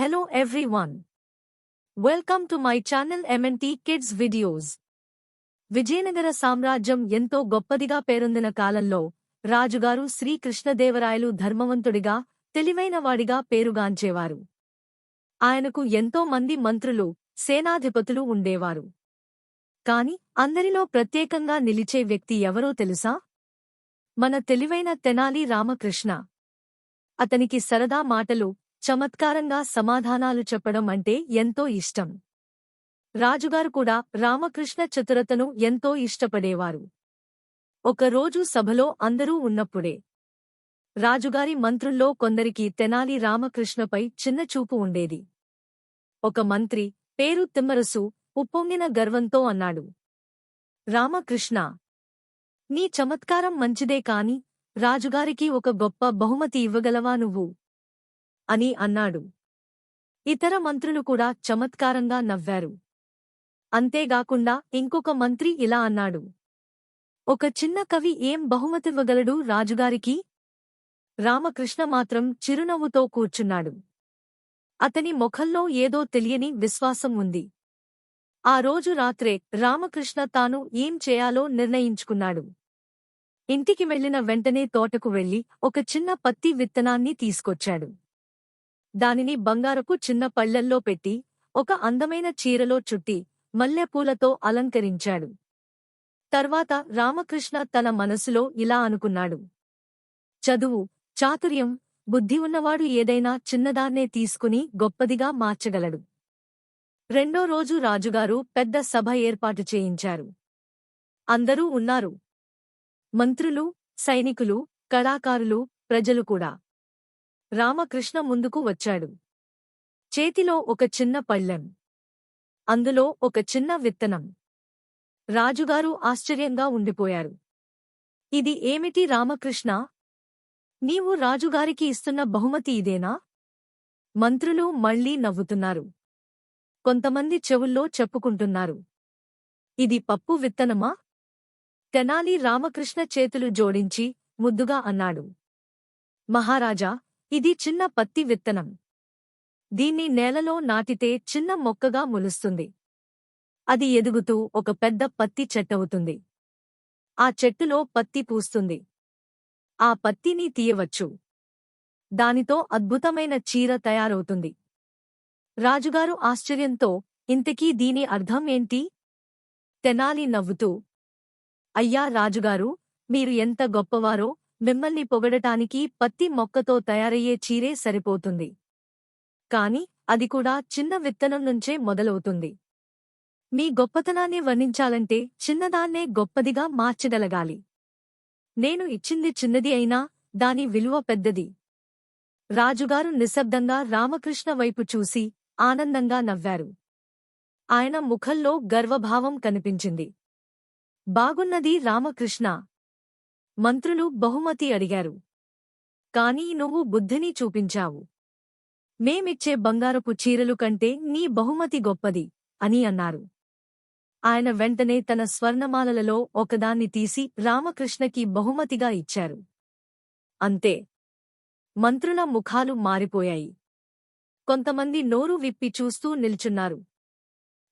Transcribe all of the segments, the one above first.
Hello everyone. Welcome to my channel MNT Kids Videos. Vijayanagara సామ్రాజ్యం ఎంతో గొప్పదిగా పేరొందిన కాలంలో రాజుగారు శ్రీకృష్ణదేవరాయలు ధర్మవంతుడిగా తెలివైనవాడిగా పేరుగాంచేవారు ఆయనకు ఎంతో మంది మంత్రులు సేనాధిపతులు ఉండేవారు కాని అందరిలో ప్రత్యేకంగా నిలిచే వ్యక్తి ఎవరో తెలుసా మన తెలివైన తెనాలి రామకృష్ణ అతనికి సరదా మాటలు చమత్కారంగా సమాధానాలు చెప్పడం అంటే ఎంతో ఇష్టం. రాజుగారు కూడా రామకృష్ణ చతురతను ఎంతో ఇష్టపడేవారు. ఒకరోజు సభలో అందరూ ఉన్నప్పుడే రాజుగారి మంత్రుల్లో కొందరికి తెనాలి రామకృష్ణపై చిన్న చూపు ఉండేది. ఒక మంత్రి పేరు తిమ్మరసు ఉప్పొంగిన గర్వంతో అన్నాడు రామకృష్ణ నీ చమత్కారం మంచిదే కాని రాజుగారికి ఒక గొప్ప బహుమతి ఇవ్వగలవా నువ్వు? అని అన్నాడు. ఇతర మంత్రులు కూడా చమత్కారంగా నవ్వారు. అంతేగాకుండా ఇంకొక మంత్రి ఇలా అన్నాడు. ఒక చిన్న కవి ఏం బహుమతివ్వగలడు రాజుగారికి? రామకృష్ణ మాత్రం చిరునవ్వుతో కూర్చున్నాడు. అతని ముఖంలో ఏదో తెలియని విశ్వాసం ఉంది. ఆ రోజు రాత్రే రామకృష్ణ తాను ఏం చేయాలో నిర్ణయించుకున్నాడు. ఇంటికి వెళ్ళిన వెంటనే తోటకు వెళ్ళి ఒక చిన్న పత్తి విత్తనాన్ని తీసుకొచ్చాడు. దానిని బంగారపు చిన్న పళ్ళల్లో పెట్టి ఒక అందమైన చీరలో చుట్టి మల్లెపూలతో అలంకరించాడు. తర్వాత రామకృష్ణ తన మనసులో ఇలా అనుకున్నాడు. చదువు చాతుర్యం బుద్ధి ఉన్నవాడు ఏదైనా చిన్నదాన్నే తీసుకుని గొప్పదిగా మార్చగలడు. రెండో రోజు రాజుగారు పెద్ద సభ ఏర్పాటు చేయించారు. అందరూ ఉన్నారు. మంత్రులు సైనికులు కళాకారులు ప్రజలు కూడా. రామకృష్ణ ముందుకు వచ్చాడు. చేతిలో ఒక చిన్న పళ్ళెం. అందులో ఒక చిన్న విత్తనం. రాజుగారు ఆశ్చర్యంగా ఉండిపోయారు. ఇది ఏమిటి రామకృష్ణ? నీవు రాజుగారికి ఇస్తున్న బహుమతి ఇదేనా? మంత్రులు మళ్ళీ నవ్వుతున్నారు. కొంతమంది చెవుల్లో చెప్పుకుంటున్నారు. ఇది పప్పు విత్తనమా? తెనాలి రామకృష్ణ చేతులు జోడించి ముద్దుగా అన్నాడు. మహారాజా ఇది చిన్న పత్తి విత్తనం. దీన్ని నేలలో నాటితే చిన్న మొక్కగా మొలుస్తుంది. అది ఎదుగుతూ ఒక పెద్ద పత్తి చెట్టవుతుంది ఆ చెట్టులో పత్తి పూస్తుంది. ఆ పత్తిని తీయవచ్చు. దానితో అద్భుతమైన చీర తయారవుతుంది. రాజుగారు ఆశ్చర్యంతో ఇంతకీ దీని అర్థం ఏంటి? తెనాలి నవ్వుతూ అయ్యా రాజుగారు మీరు ఎంత గొప్పవారో మిమ్మల్ని పొగడటానికి పత్తి మొక్కతో తయారయ్యే చీరే సరిపోతుంది. కాని అది కూడా చిన్న విత్తనం నుంచే మొదలవుతుంది. మీ గొప్పతనాన్ని వర్ణించాలంటే చిన్నదాన్నే గొప్పదిగా మార్చగలగాలి. నేను ఇచ్చింది చిన్నది అయినా దాని విలువ పెద్దది. రాజుగారు నిశ్శబ్దంగా రామకృష్ణ వైపు చూసి ఆనందంగా నవ్వారు. ఆయన ముఖంలో గర్వభావం కనిపించింది. బాగున్నది రామకృష్ణ. మంత్రులు బహుమతి అడిగారు. కాని నువ్వు బుద్ధిని చూపించావు. మేమిచ్చే బంగారపు చీరలు కంటే నీ బహుమతి గొప్పది అని అన్నారు. ఆయన వెంటనే తన స్వర్ణమాలలలో ఒకదాన్ని తీసి రామకృష్ణకి బహుమతిగా ఇచ్చారు. అంతే. మంత్రుల ముఖాలు మారిపోయాయి. కొంతమంది నోరు విప్పి చూస్తూ నిల్చున్నారు.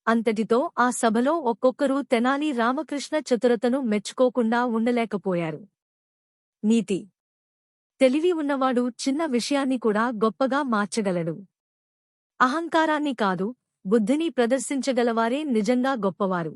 అంతటితో ఆ సభలో ఒక్కొక్కరూ తెనాలి రామకృష్ణ చతురతను మెచ్చుకోకుండా ఉండలేకపోయారు. నీతి. తెలివి ఉన్నవాడు చిన్న విషయాన్ని కూడా గొప్పగా మార్చగలడు. అహంకారాన్ని కాదు బుద్ధిని ప్రదర్శించగలవారే నిజంగా గొప్పవారు.